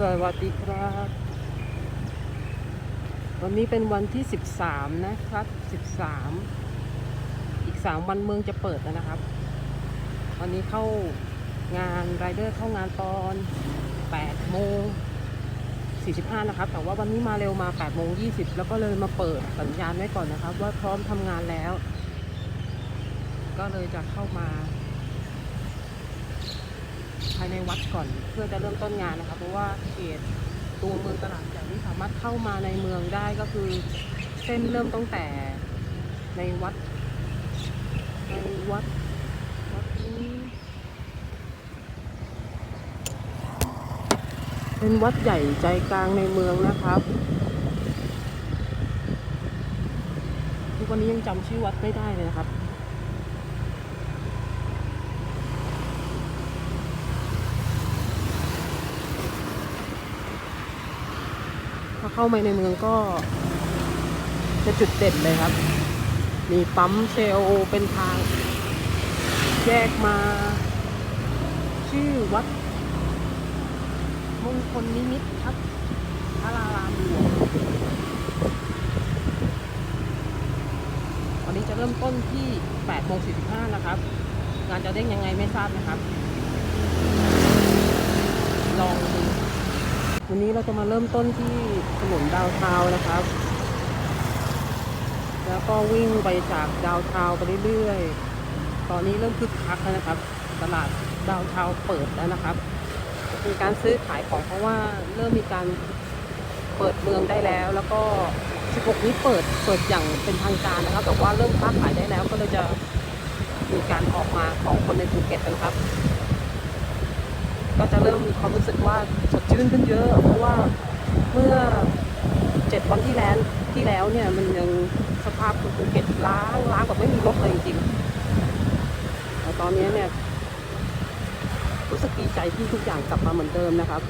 สวัสดีครับ วันนี้เป็นวันที่ 13 นะครับ 13 อีก 3 วันเมืองจะเปิดแล้วนะครับ วันนี้เข้างานไรเดอร์เข้างานตอน8โมง45 นะครับ แต่ว่าวันนี้มาเร็วมา8โมง20 แล้วก็เลยมาเปิดสัญญาณไว้ก่อนนะครับ ว่าพร้อมทำงานแล้ว ก็เลยจะเข้ามา ภายในวัดก่อนเพื่อจะเริ่มต้นงานนะครับเพราะว่าเขตตัวเมืองตลาดใหญ่ที่สามารถเข้ามาในเมืองได้ก็คือเส้นเริ่มตั้งแต่ในวัดในวัดวัดนี้เป็นวัดใหญ่ใจกลางในเมืองนะครับทุกวันนี้ยังจำชื่อวัดไม่ได้เลยนะครับ เข้ามาในเมืองก็ จะจุดเด่นเลยครับ มีปั๊มเชลเป็นทาง แยกมา ชื่อวัด มงคลนิมิตครับพระรารามหลวงวันนี้จะเริ่มต้นที่8โมง45นะครับ งานจะเด้งยังไงไม่ทราบนะครับ ลองดู วันนี้เราจะมาเริ่มต้นที่ถนนดาวเทานะครับ แล้วก็วิ่งไปจากดาวเทาไปเรื่อยๆ ตอนนี้เริ่มคึกคักแล้วนะครับ ตลาดดาวเทาเปิดแล้วนะครับมีการซื้อขายของเพราะว่าเริ่มมีการเปิดเมืองได้แล้ว แล้วก็ 16 นี้เปิดเปิดอย่างเป็นทางการนะครับ แต่ว่าเริ่มค้าขายได้แล้วก็เลยจะมีการออกมาของคนในภูเก็ตนะครับ ก็จะเริ่มมีความรู้สึกว่าสดชื่นขึ้นเยอะ เพราะว่าเมื่อเจ็ดวันที่แล้วที่แล้วเนี่ยมันยังสภาพภูเก็ตล้างล้างแบบไม่มีรถเลยจริงๆแต่ตอนนี้เนี่ยรู้สึกดีใจที่ทุกอย่างกลับมาเหมือนเดิมนะครับ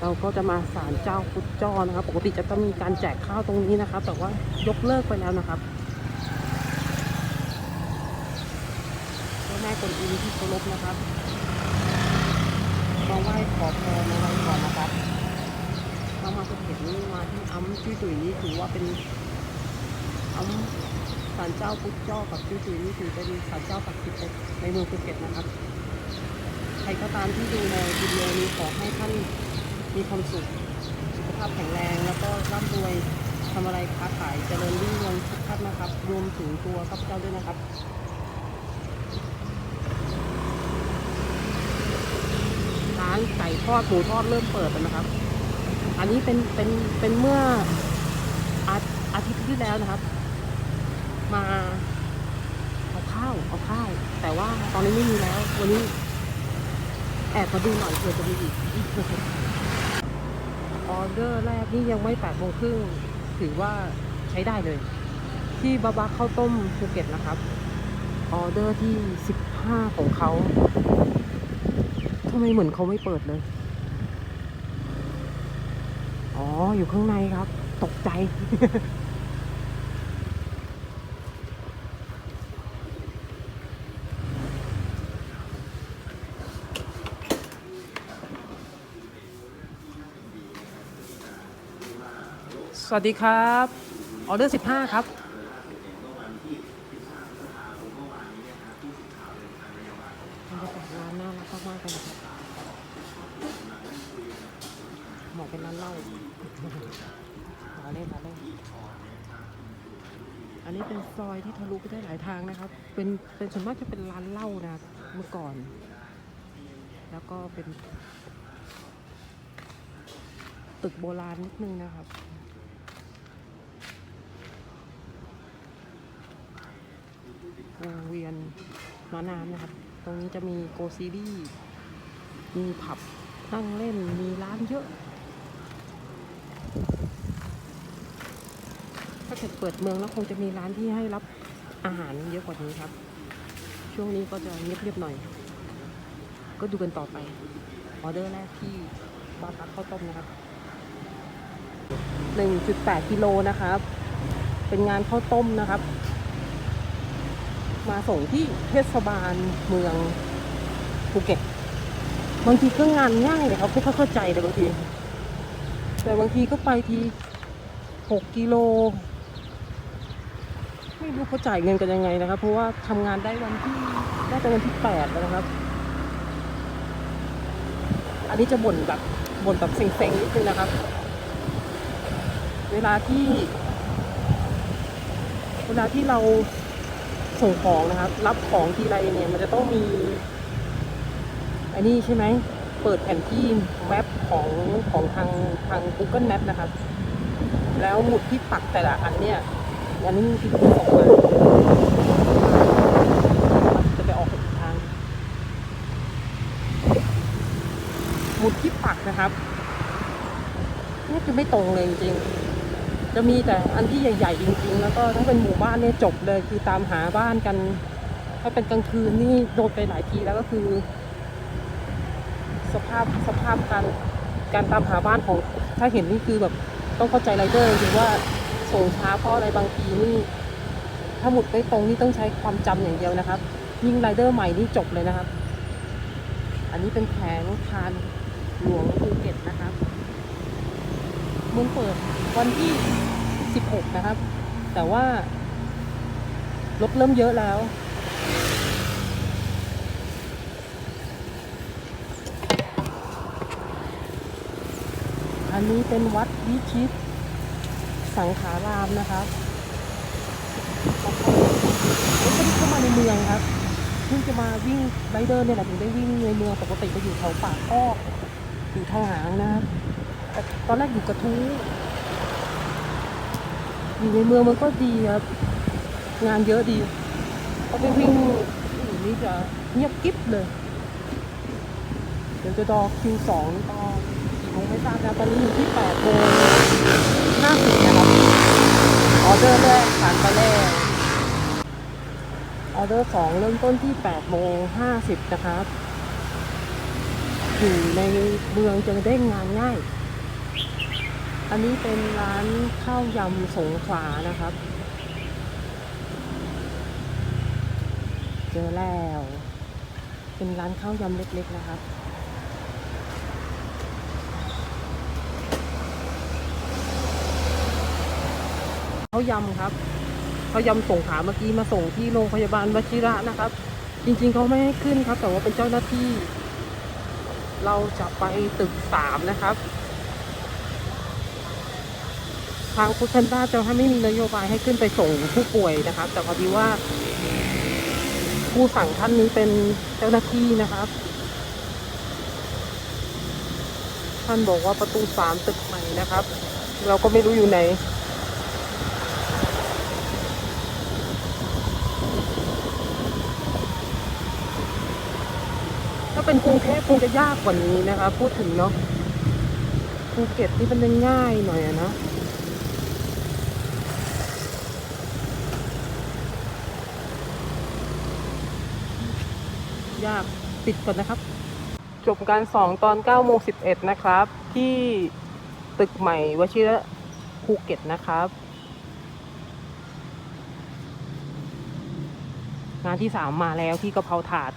เราก็จะมาศาลเจ้าพุทธจ้อนะครับ ปกติจะต้องมีการแจกข้าวตรงนี้นะครับ แต่ว่ายกเลิกไปแล้วนะครับเจ้าแม่กวนอิมที่เคารพนะครับมาไหว้ขอพรอะไรก่อนนะครับเรามาภูเก็ตนี่มาที่อ้ำจุ้ยตุ๋ยนี่ถือว่าเป็นอ้ำศาลเจ้าพุทธเจ้ากับจุ้ยตุ๋ยนี่ถือเป็นศาลเจ้าศักดิ์สิทธิ์ในเมืองภูเก็ตนะครับ ใครก็ตามที่ดูในวิดีโอนี้ขอให้ท่านมีความสุขสุขภาพแข็งแรงแล้วก็ร่ำรวยทำอะไรค้าขายเจริญรุ่งเรืองทุกท่านนะครับ รวมถึงตัวข้าพเจ้าด้วยนะครับ ร้านไก่ทอดหมูทอดเริ่มเปิดแล้วนะครับ อันนี้เป็นเป็นเป็นเมื่ออาอาทิตย์ที่แล้วนะครับ มาเอาข้าวเอาข้าว แต่ว่าตอนนี้ไม่มีแล้ว วันนี้แอบมาดูหน่อยเผื่อจะมีอีกออเดอร์แรกนี่ยังไม่แปดโมงครึ่งถือว่าใช้ได้เลย ที่บาบาข้าวต้มภูเก็ตนะครับ ออเดอร์ที่สิบห้าของเขาำไมเหมือนเขาไม่เปิดเลย อ๋อ อยู่ข้างในครับ ตกใจ สวัสดีครับ ออเดอร์15ครับ บรรยากาศร้านน่ารักมากๆเลยนะครับเหมาะเป็นร้านเหล้าหาเล่นหาเล่นอันนี้เป็นซอยที่ทะลุไปได้หลายทางนะครับ เป็นส่วนมากจะเป็นร้านเหล้านะเมื่อก่อน แล้วก็เป็น ตึกโบราณนิดนึงนะครับวงเวียนม้าน้ำนะครับ ตรงนี้จะมีโกซีรีมีผับนั่งเล่นมีร้านเยอะ ถ้าเกิดเปิดเมืองแล้วคงจะมีร้านที่ให้รับอาหารเยอะกว่านี้ครับ ช่วงนี้ก็จะเงียบๆหน่อย ก็ดูกันต่อไป ออเดอร์แรกที่บาร์ตักข้าวต้มนะครับ 1.8 กิโลนะครับ เป็นงานข้าวต้มนะครับ มาส่งที่เทศบาลเมืองภูเก็ต บางทีก็งานง่ายเลยครับไม่ค่อเข้าใจเลยบางที แต่บางทีก็ไปทีหกกิโล ไม่รู้เขาจ่ายเงินกันยังไงนะครับ เพราะว่าทำงานได้วันที่ได้แต่วันที่แปดแล้วนะครับ อันนี้จะบ่นแบบบ่นแบบเซ็งๆนิดนึงนะครับ เวลาที่ เวลาที่เราส่งของนะครับ รับของทีไรเนี่ยมันจะต้องมีอันนี้ใช่ไหมเปิดแผนที่แมปของของทางทาง Google Map นะครับ แล้วหมุดที่ปักแต่ละอันเนี่ย อันนี้ที่คุณส่งมาจะไปออกอีกทาง หมุดที่ปักนะครับนี่คือไม่ตรงเลยจริงๆ จะมีแต่อันที่ใหญ่ๆจริง ๆ แล้วก็ถ้าเป็นหมู่บ้านเนี่ยจบเลยคือตามหาบ้านกัน ถ้าเป็นกลางคืนนี่โดนไปหลายทีแล้วก็คือ สภาพสภาพการการตามหาบ้านของถ้าเห็นนี่คือแบบต้องเข้าใจไรเดอร์จริงว่า ส่งช้าเพราะอะไรบางทีนี่ ถ้าหมุดไม่ตรงนี่ต้องใช้ความจำอย่างเดียวนะครับ ยิ่งไรเดอร์ใหม่นี่จบเลยนะครับ อันนี้เป็นแผงทานหลวงภูเก็ตนะครับเมืองเปิดวันที่ 16 นะครับ แต่ว่ารถเริ่มเยอะแล้วอันนี้เป็นวัดวิชิต สังขารามนะครับแล้วก็ไม่ได้เข้ามาในเมืองครับเพิ่งจะมาวิ่งไรเดอร์เนี่ยแหละถึงได้วิ่งในเมืองปกติก็อยู่แถวป่าอ้อกอยู่ทางหางนะครับแต่ตอนแรกอยู่กระทู้อยู่ในเมืองมันก็ดีครับงานเยอะดีพอไปวิ่งที่อื่นี่จะเงียบกิ๊บเลย เดี๋ยวจะรอคิวสองตอน งไม่ทราบนะตอนนี้อยู่ที่แปดโมงห้าสิบนะครับ ออเดอร์แรกผ่านไปแล้วออเดอร์สองเริ่มต้นที่แปดโมงห้าสิบนะครับ อยู่ในเมืองจะได้งานง่าย อันนี้เป็นร้านข้าวยำสงขลานะครับ เจอแล้ว เป็นร้านข้าวยำเล็กๆนะครับ เขายำครับเขายำส่งขาเมื่อกี้มาส่งที่โรงพยาบาลวชิระนะครับ จริงๆเขาไม่ให้ขึ้นครับ แต่ว่าเป็นเจ้าหน้าที่ เราจะไปตึกสามนะครับ ทางคุณแพนด้าจะให้ไม่มีนโยบายให้ขึ้นไปส่งผู้ป่วยนะครับ แต่พอดีว่า ผู้สั่งท่านนี้เป็นเจ้าหน้าที่นะครับท่านบอกว่าประตูสามตึกใหม่นะครับ เราก็ไม่รู้อยู่ไหน ถ้าเป็นก รุงเทพคงจะยากกว่านี้นะคะ พูดถึงเนาะภูเก็ตนี่มันยังง่ายหน่อยอะนะยากปิดก่อนนะครับ จบการสองตอน9โมง11 นะครับ ที่ตึกใหม่วชิระภูเก็ตนะครับ งานที่สามมาแล้วที่กระเพราถาด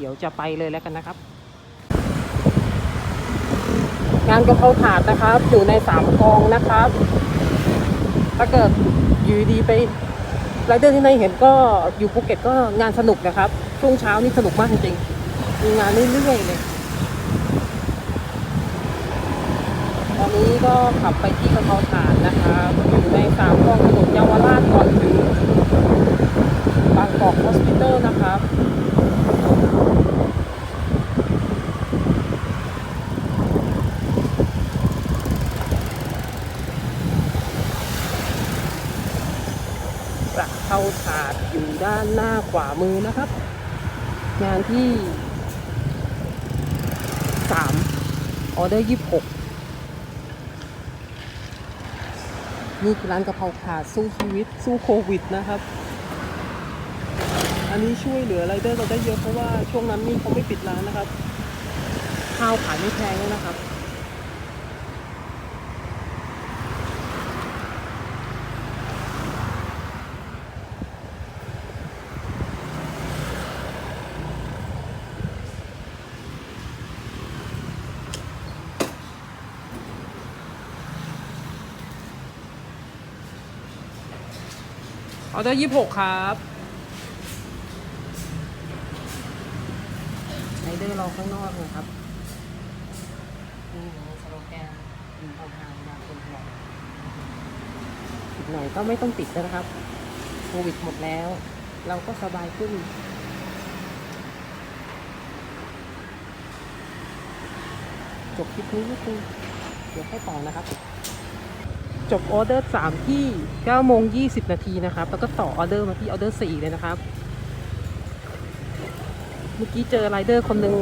เดี๋ยวจะไปเลยแล้วกันนะครับ งานกระเพราถาดนะครับ อยู่ในสามกองนะครับ ถ้าเกิดอยู่ดีไปไรเดอร์ที่ไหนเห็นก็อยู่ภูเก็ตก็งานสนุกนะครับ ช่วงเช้านี่สนุกมากจริงๆ มีงานเรื่อยๆเลย ตอนนี้ก็ขับไปที่กระเพราถาดนะครับ อยู่ในสามกองถนนเยาวราชก่อนถึงบางกอกฮอสพิทอลนะครับ ประเข้าถา่ด้านหน้าขวามือนะครับ งานที่สามออเดอร์ยี่สิบหกนี่คือร้านกะเพราถาดสู้ชีวิตสู้โควิดนะครับ อันนี้ช่วยเหลือไรเดอร์เราได้เยอะเพราะว่าช่วงนั้นนี่เขาไม่ปิดร้านนะครับ ข้าวขายไม่แพงเลยนะครับ ออเดอร์ยี่หกครับไรเดอร์รอข้างนอกนะครับนี่สโลแกนอยู่ห่างๆอย่าคนห่วงอีกหน่อยก็ไม่ต้องติดแล้วนะครับ โควิดหมดแล้ว เราก็สบายขึ้นจบคลิปนี้นิดนึงเดี๋ยวค่อยต่อนะครับ จบออเดอร์ 3 ที่9โมง20 นาทีนะครับ แล้วก็ต่อออเดอร์มาที่ออเดอร์ 4 เลยนะครับ เมื่อกี้เจอไรเดอร์คนหนึ่ง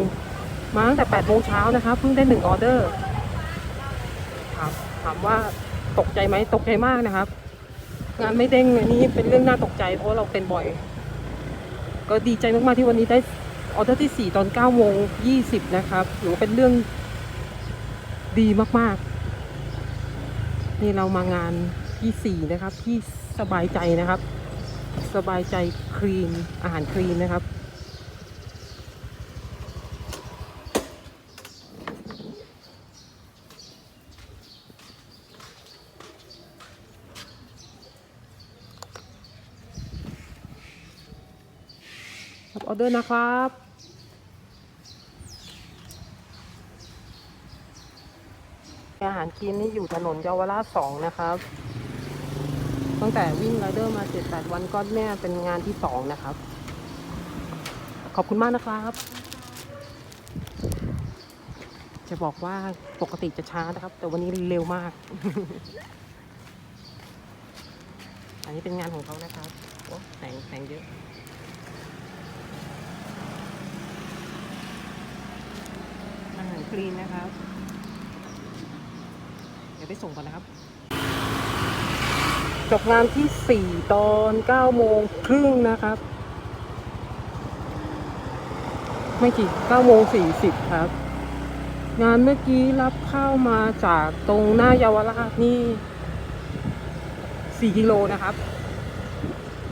มาตั้งแต่8โมงเช้านะครับ เพิ่งได้ 1 ออเดอร์ ถามถามว่าตกใจไหมตกใจมากนะครับ งานไม่เด้งอันนี้เป็นเรื่องน่าตกใจเพราะเราเป็นบ่อย ก็ดีใจมากๆที่วันนี้ได้ออเดอร์ที่ 4 ตอน9โมง20 นะครับถือว่าเป็นเรื่องดีมากๆ นี่เรามางานที่4นะครับ ที่สบายใจนะครับ สบายใจครีมอาหารครีมนะครับ รับออเดอร์นะครับ อาหารครีมนี่อยู่ถนนเยาวราชสองนะครับ ตั้งแต่วิ่งไรเดอร์มาเจ็ดแปดวันก็เนี่ยเป็นงานที่สองนะครับ ขอบคุณมากนะครับ จะบอกว่าปกติจะช้านะครับ แต่วันนี้เร็วมาก อันนี้เป็นงานของเขานะครับโอ้แต่งแต่งเยอะอาหารคลีนนะครับ ยวไปส่งก่อนนะครับ จบงานที่ 4 ตอน9โมงครึ่งนะครับ ไม่กี่9โมง40 ครับ งานเมื่อกี้รับเข้ามาจากตรงหน้าเยาวราชนี่ 4 กิโลนะครับ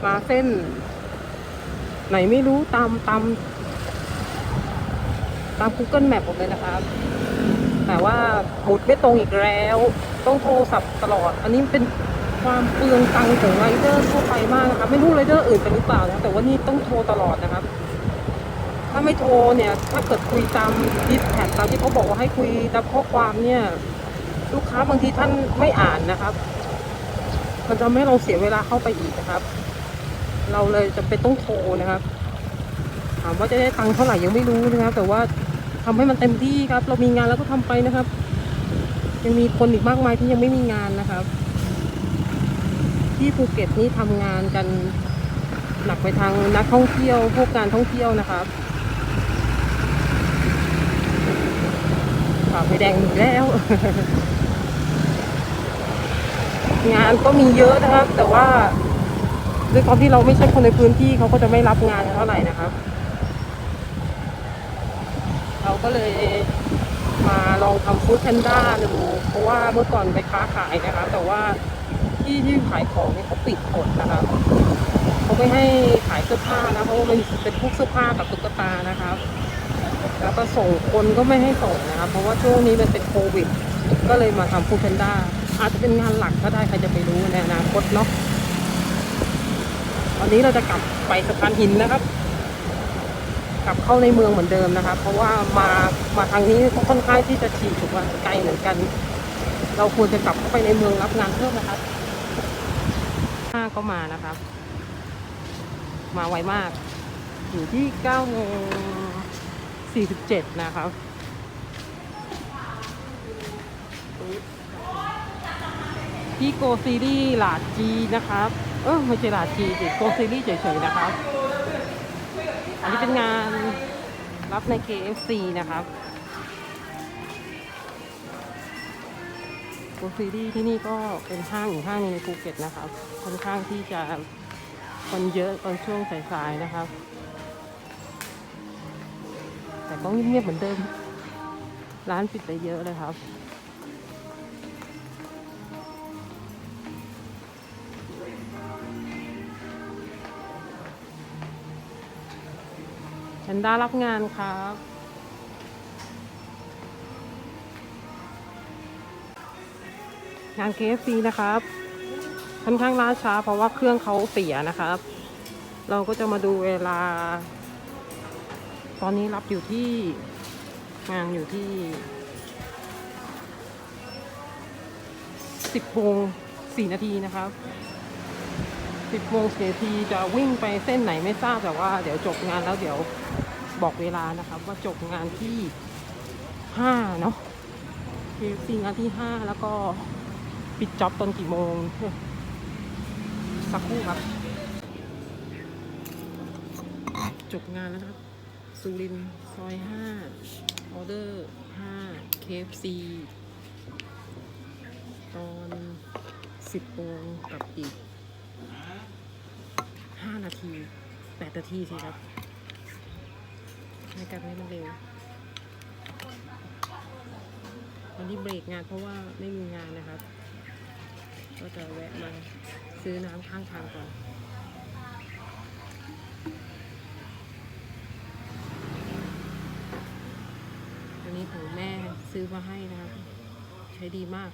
มาเส้น ไหนไม่รู้ตามตามตาม Google Map ผมเลยนะครับ แต่ว่าหมุดไม่ตรงอีกแล้ว ต้องโทรศัพท์ตลอด อันนี้เป็นความเปลืองตังค์ของไรเดอร์ทั่วไปมากนะครับไม่รู้ไรเดอร์อื่นเป็นหรือเปล่านะแต่ว่านี่ต้องโทรตลอดนะครับ ถ้าไม่โทรเนี่ย ถ้าเกิดคุยตามดิสแท็ตามที่เขาบอกว่าให้คุยตามข้อความเนี่ย ลูกค้าบางทีท่านไม่อ่านนะครับ มันจะทำให้เราเสียเวลาเข้าไปอีกนะครับ เราเลยจะเป็นต้องโทรนะครับ ถามว่าจะได้ตังค์เท่าไหร่ยังไม่รู้นะครับ แต่ว่า ทำให้มันเต็มที่ครับ เรามีงานแล้วก็ทำไปนะครับ ยังมีคนอีกมากมายที่ยังไม่มีงานนะครับ ที่ภูเก็ตนี่ทำงานกันหนักไปทางนักท่องเที่ยวพวกการท่องเที่ยวนะครับฝ่าไฟแดงอีกแล้ว งานก็มีเยอะนะครับ แต่ว่าด้วยความที่เราไม่ใช่คนในพื้นที่เขาก็จะไม่รับงานเท่าไหร่นะครับ ก็เลยมาลองทำฟู้ดแพนด้าดูเพราะว่าเมื่อก่อนไปค้าขายนะคะ แต่ว่าที่ที่ขายของเนี่ยเขาปิดหมดนะครับเขาไม่ให้ขายเสื้อผ้านะเพราะว่ามันเป็นพวกเสื้อผ้ากับตุ๊กตานะครับ แล้วก็ส่งคนก็ไม่ให้ส่งนะครับเพราะว่าช่วงนี้มันเป็นโควิด ก็เลยมาทำฟู้ดแพนด้าอาจจะเป็นงานหลักก็ได้ใครจะไปรู้ในอนาคตเนาะตอนนี้เราจะกลับไปสะพานหินนะครับ กลับเข้าในเมืองเหมือนเดิมนะครับ เพราะว่ามามาทางนี้ก็ค่อนข้างที่จะฉีกถูกว่าไกลเหมือนกัน เราควรจะกลับเข้าไปในเมืองรับงานเพิ่มนะครับห้าก็มานะครับ มาไวมาก อยู่ที่9โมง47นะครับที่โกซีรีส์หลาดจีนะครับ เออไม่ใช่หลาดจีสิโกซีรีส์เฉยๆนะครับ อันนี้เป็นงานรับใน KFC นะครับโกซีรีส์ที่นี่ก็เป็นห้างอยู่ห้างนึงในภูเก็ตนะครับค่อนข้างที่จะคนเยอะตอนช่วงสายๆนะครับ แต่ก็เงียบๆเหมือนเดิม ร้านปิดไปเยอะเลยครับ ฉันได้รับงานครับ งาน KFC นะครับ ค่อนข้างล่าช้าเพราะว่าเครื่องเขาเสียนะครับ เราก็จะมาดูเวลา ตอนนี้รับอยู่ที่งานอยู่ที่สิบโมงสี่นาทีนะครับสิบโมงสี่นาทีจะวิ่งไปเส้นไหนไม่ทราบแต่ว่าเดี๋ยวจบงานแล้วเดี๋ยว บอกเวลานะครับว่าจบงานที่ห้าเนาะ KFC งานที่ห้าแล้วก็ปิดจ็อบตอนกี่โมง สักครู่ครับ จบงานแล้วนะครับสุรินทร์ซอยห้าออเดอร์ห้า KFC ตอนสิบโมงกับอีกห้านาทีแปดนาทีสิครับ ในการให้มันเร็ววันนี้เบรกงานเพราะว่าไม่มีงานนะครับ ก็จะแวะมาซื้อน้ำข้างทางก่อนอันนี้ของแม่ซื้อมาให้นะครับ ใช้ดีมาก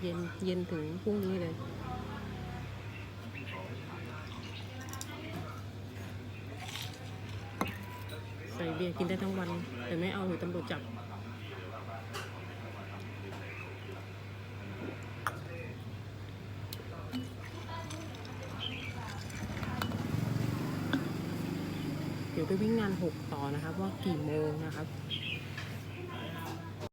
เย็นเย็นถึงพรุ่งนี้เลย เบียร์กินได้ทั้งวัน แต่ไม่เอาหรือตำรวจจับ เดี๋ยวไปวิ่งงานหกต่อนะครับ ว่ากี่โมงนะครับ